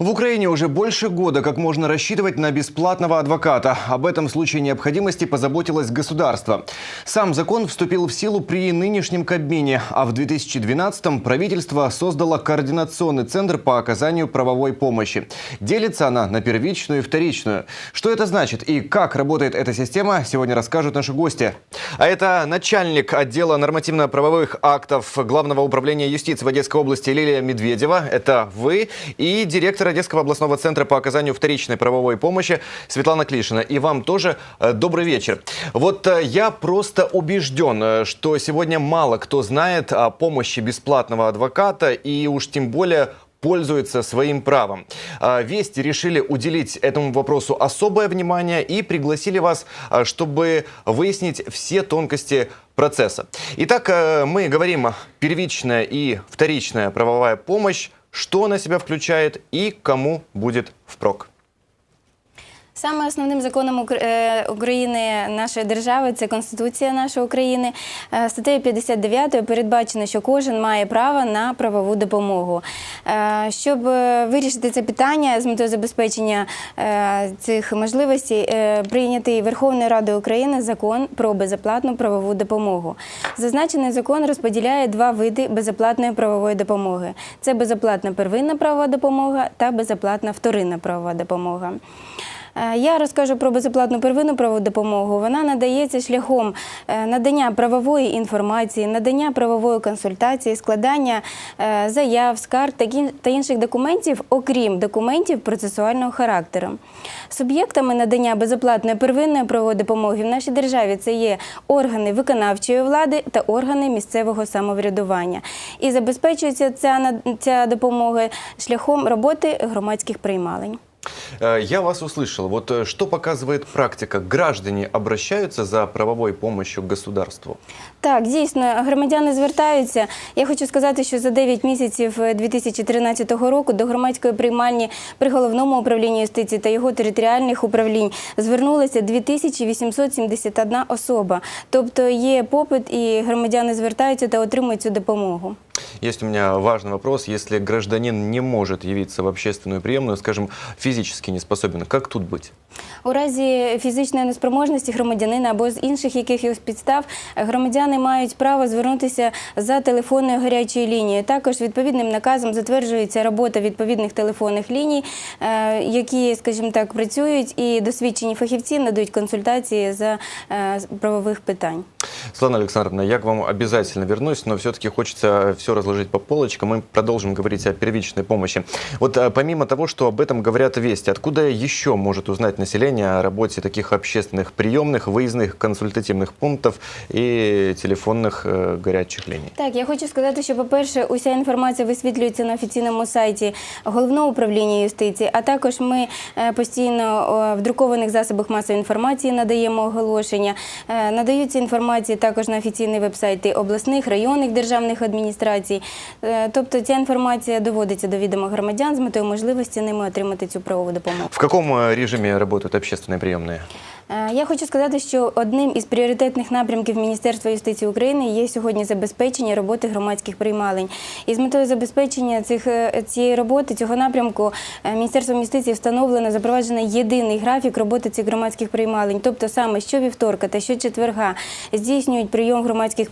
В Украине уже больше года как можно рассчитывать на бесплатного адвоката. Об этом случае необходимости позаботилось государство. Сам закон вступил в силу при нынешнем Кабмине, а в 2012-м правительство создало координационный центр по оказанию правовой помощи. Делится она на первичную и вторичную. Что это значит и как работает эта система, сегодня расскажут наши гости. А это начальник отдела нормативно-правовых актов Главного управления юстиции в Одесской области Лилия Медведева. Это вы и директор Одесского областного центра по оказанию вторичной правовой помощи Светлана Клишина. И вам тоже э, добрый вечер. Вот э, я просто убежден, э, что сегодня мало кто знает о помощи бесплатного адвоката и уж тем более пользуется своим правом. Вести решили уделить этому вопросу особое внимание и пригласили вас, чтобы выяснить все тонкости процесса. Итак, мы говорим первичная и вторичная правовая помощь, что она себя включает и кому будет впрок. Саме основним законом е, України нашої держави це Конституція нашої України. Е, Статтею 59 передбачено, що кожен має право на правову допомогу. Е, Щоб вирішити це питання з метою забезпечення цих можливостей, прийнятий Верховною Радою України закон про безоплатну правову допомогу. Зазначений закон розподіляє два види безоплатної правової допомоги: це безоплатна первинна правова допомога та безоплатна вторинна правова допомога. Е, Я розкажу про безоплатну первинну правову допомогу. Вона надається шляхом е, надання правової інформації, надання правової консультації, складання е, заяв, скарг та інших документів, окрім документів процесуального характеру. Суб'єктами надання безоплатної первинної правової допомоги в нашій державі це є органи виконавчої влади та органи місцевого самоврядування. І забезпечується ця, ця допомога шляхом роботи громадських приймалень. Э, Я вас услышал. Вот э, что показывает практика? Граждане обращаются за правовой помощью к государству? Так, дійсно, громадяни звертаються. Я хочу сказати, що за 9 місяців е, 2013 року до громадської приймальні при головному управлінні юстиції та його територіальних управлінь звернулися 2871 особа. Тобто є попит, і громадяни звертаються та отримують цю допомогу. Есть у меня важный вопрос. Если гражданин не может явиться в общественную приемную, скажем, физически не способен, как тут быть? У разі фізичної неспроможності громадянина або з інших якихось підстав громадяни мають право звернутися за телефонною гарячою лінією. Також відповідним наказом затверджується робота відповідних телефонних ліній, е, які, скажімо так, працюють і досвідчені фахівці надають консультації за е, правових питань. Светлана Александровна, я к вам обязательно вернусь, но все-таки хочется все разложить по полочкам. Мы продолжим говорить о первичной помощи. Вот э, помимо того, что об этом говорят вести, откуда еще может узнать население о работе таких общественных приемных, выездных консультативных пунктов и телефонных э, горячих линий? Так, я хочу сказати, що, по-перше, уся інформація висвітлюється на офіційному сайті головного управління юстиції, а також ми е, постійно о, в друкованих засобах масової інформації надаємо оголошення. Е, Надаються інформації також на офіційні вебсайти обласних, районних державних адміністрацій. Е, Тобто ця інформація доводиться до відома громадян з метою можливості ними отримати цю правову допомогу. В каком э, режиме работают общественные приемные? Е, Я хочу сказати, що одним із пріоритетних напрямків Міністерства юстиції України є сьогодні забезпечення роботи громадських приймалень. І з метою забезпечення цих е, цієї роботи, цього напрямку, е, Міністерством юстиції встановлено запроваджено єдиний графік роботи цих громадських приймалень. Тобто саме щовівторка та щочетверга здійснюють прийом громадських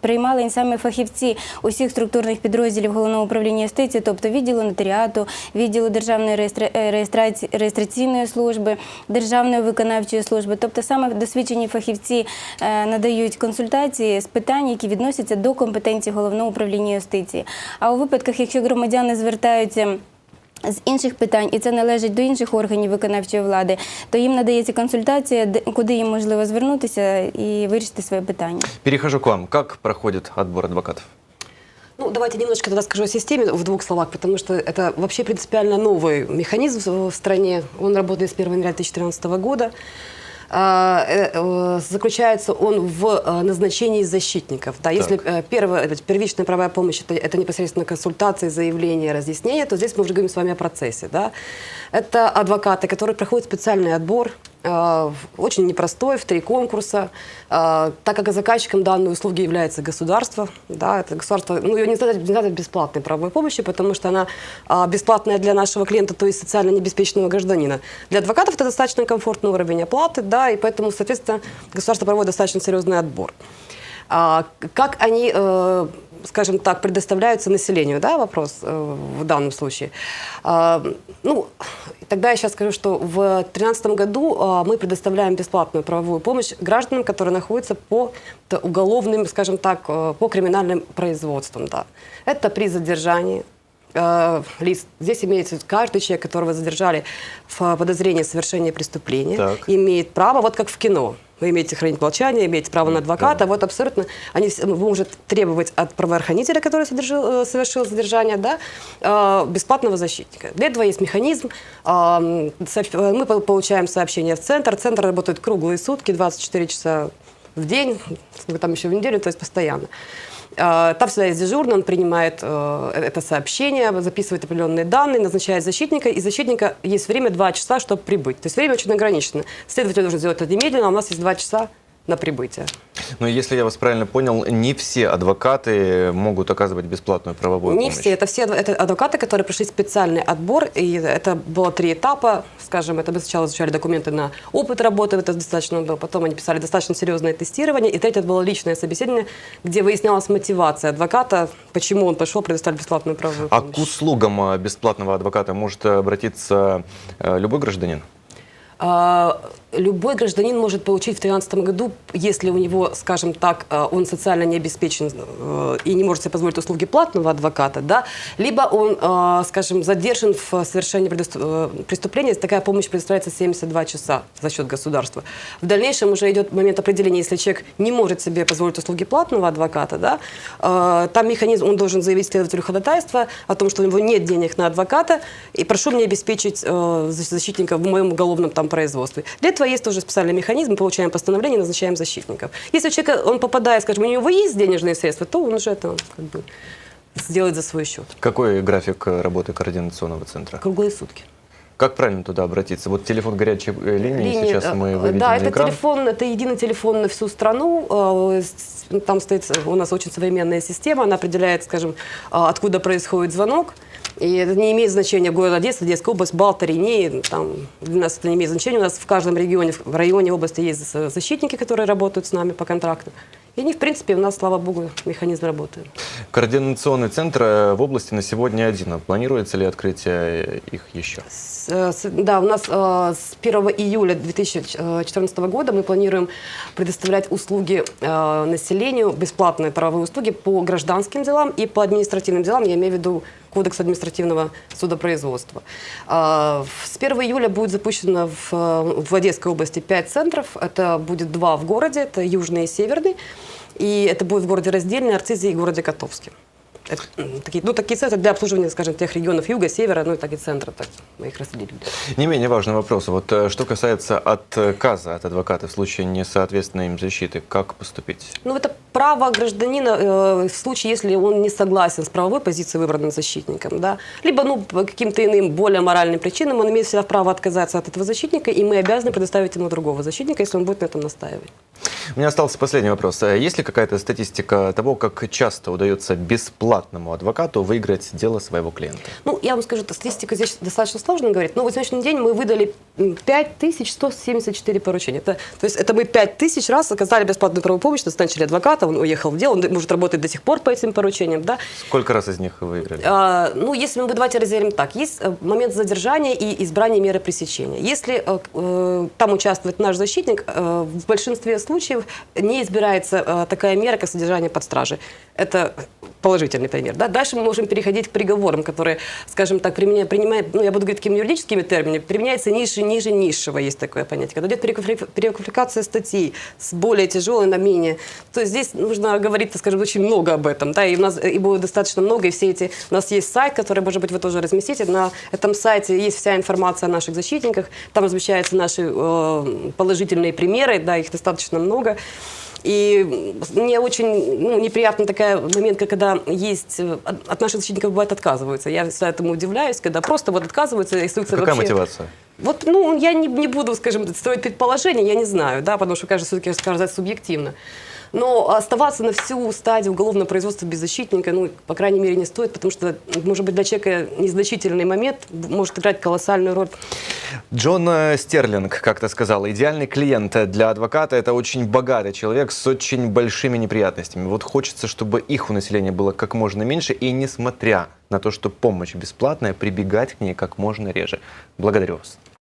приймалень саме фахівці усіх структурних підрозділів головного управління юстиції, тобто відділу нотаріату, відділу державної е, реєстраційної служби, державної виконавчої служби. Тобто саме досвідчені фахівці е, надають консультації з питань, які відносяться до компетенції головного управління юстиції. А у випадках, якщо громадяни звертаються з інших питань, і це належить до інших органів виконавчої влади, то їм надається консультація, де- куди їм можливо звернутися і вирішити своє питання. Перехожу к вам. Как проходит отбор адвокатов? Ну, давайте немножко тогда скажу о системе в двух словах, потому что это вообще принципиально новый механизм в в стране. Он работает с 1 января 2014 года. А, э, э, Заключается он в э, назначении защитников. Да, если Так. это первичная правовая помощь это, это непосредственно консультации, заявления, разъяснения, то здесь мы уже говорим с вами о процессе. Да? Это адвокаты, которые проходят специальный отбор очень непростой, в три конкурса. Э, Так как заказчиком данной услуги является государство, да, это государство, ну, ее не надо, не надо бесплатной правовой помощи, потому что она а, бесплатная для нашего клиента, то есть социально необеспеченного гражданина. Для адвокатов это достаточно комфортный уровень оплаты, да, и поэтому, соответственно, государство проводит достаточно серьезный отбор. А, как они, э, скажем так, предоставляются населению, да, вопрос э, в данном случае. А, ну, тогда я сейчас скажу, что в 2013 году а, мы предоставляем бесплатную правовую помощь гражданам, которые находятся по уголовным, скажем так, э, по криминальным производствам, да. Это при задержании, э, лиц. Здесь имеется каждый человек, которого задержали в подозрении совершения преступления, Так. имеет право, вот как в кино. Вы имеете хранить молчание, имеете право на адвоката. Вот абсолютно они может требовать от правоохранителя, который содержил, э, совершил задержание, да, э, бесплатного защитника. Для этого есть механизм. А, э, Мы пол- получаем сообщение в центр. Центр работает круглые сутки, 24 часа в день, там еще в неделю, то есть постоянно. А, Там всегда есть дежурный, он принимает э, это сообщение, записывает определенные данные, назначает защитника, и защитника есть время 2 часа, чтобы прибыть. То есть время очень ограничено. Следователь должен сделать это немедленно, а у нас есть 2 часа на прибытие. Но если я вас правильно понял, не все адвокаты могут оказывать бесплатную правовую Не помощь. все, это все это адвокаты, которые прошли специальный отбор, и это было три этапа, скажем, это мы сначала изучали документы на опыт работы, это достаточно было, потом они писали достаточно серьезное тестирование, и третье было личное собеседование, где выяснялась мотивация адвоката, почему он пошел предоставить бесплатную правовую А помощь. к услугам э, бесплатного адвоката может обратиться э, любой гражданин? А, Любой гражданин может получить в 2013 году, если у него, скажем так, а, он социально не обеспечен э, и не может себе позволить услуги платного адвоката, да, либо он, а, скажем, задержан в совершении э, преступления, такая помощь предоставляется 72 часа за счет государства. В дальнейшем уже идет момент определения, если человек не может себе позволить услуги платного адвоката, да, э, там механизм, он должен заявить следователю ходатайства о том, что у него нет денег на адвоката, и прошу мне обеспечить э, защитника в моем уголовном там производстве. Для этого есть тоже специальный механизм, мы получаем постановление, назначаем защитников. Если у человека, он попадает, скажем, у него есть денежные средства, то он уже это как бы сделает за свой счет. Какой график работы координационного центра? Круглые сутки. Как правильно туда обратиться? Вот телефон горячей э, линии Линии, сейчас э, мы выведем Да, это экран. телефон, это единый телефон на всю страну. Э, Там стоит у нас очень современная система, она определяет, скажем, откуда происходит звонок. И это не имеет значения город Одесса, Одесская область, Балтари, не, там, для нас это не имеет значения. У нас в каждом регионе, в районе области есть за- защитники, которые работают с нами по контракту. И они, в принципе, у нас, слава богу, механизм работает. Координационный центр э, в области на сегодня один. А Планируется ли открытие э, их еще? С- э, с- Да, у нас с 1 июля 2014 года мы планируем предоставлять услуги населению, бесплатные правовые услуги по гражданским делам и по административным делам, я имею в виду Кодекс административного судопроизводства. А, С 1 июля будет запущено в, э, в Одесской области 5 центров. Это будет два в городе, это Южный и Северный. И это будет в городе Раздельный, Арцизе и городе Котовске. Такие, ну, такие центры для обслуживания, скажем, тех регионов юга, севера, ну и так и центра, так мы их разделили. Не менее важный вопрос. Вот э, что касается отказа от адвоката в случае несоответственной им защиты, как поступить? Ну, это право гражданина э, в случае, если он не согласен с правовой позицией, выбранным защитником, да, либо, ну, по каким-то иным более моральным причинам он имеет всегда право отказаться от этого защитника, и мы обязаны предоставить ему другого защитника, если он будет на этом настаивать. У меня остался последний вопрос. Э, Есть ли какая-то статистика того, как часто удается бесплатному адвокату выиграть дело своего клиента? Ну, я вам скажу, статистика здесь достаточно сложно говорить, но вот на сегодняшний день мы выдали м, 5174 поручения. Это, то есть это мы 5000 раз оказали бесплатную правовую помощь, назначили адвоката, он уехал в дело, он может работать до сих пор по этим поручениям, да, Сколько раз из них вы выиграли? А, ну, если мы давайте разделим так, есть э, момент задержания и избрания меры пресечения. Если э, э, там участвует наш защитник, э, в большинстве случаев не избирается э, такая мера, как содержание под стражей. Это положительный пример. Да? Дальше мы можем переходить к приговорам, которые, скажем так, применя- принимают, ну, я буду говорить такими юридическими терминами, применяется ниже, ниже низшего, есть такое понятие. Когда идет переквалифи- переквалификация статьи с более тяжелой на менее, то здесь нужно говорить, скажем, очень много об этом. Да? И у нас и будет достаточно много, и все эти... У нас есть сайт, который, может быть, вы тоже разместите. На этом сайте есть вся информация о наших защитниках. Там размещаются наши э, положительные примеры, да, их достаточно много. И мне очень ну, неприятно такой момент, когда есть э, от наших защитников бывает отказываются. Я всегда этому удивляюсь, когда просто вот отказываются и остаются Какая вообще... мотивация? Вот, ну, я не, не буду, скажем, строить предположения, я не знаю, да, потому что каждый все-таки рассказать субъективно. Но оставаться на всю стадию уголовного производства без защитника, ну, по крайней мере, не стоит, потому что, может быть, для человека незначительный момент может играть колоссальную роль. Джон э, Стерлинг как-то сказал, идеальный клиент для адвоката – это очень богатый человек с очень большими неприятностями. Вот хочется, чтобы их у населения было как можно меньше, и несмотря на то, что помощь бесплатная, прибегать к ней как можно реже. Благодарю вас.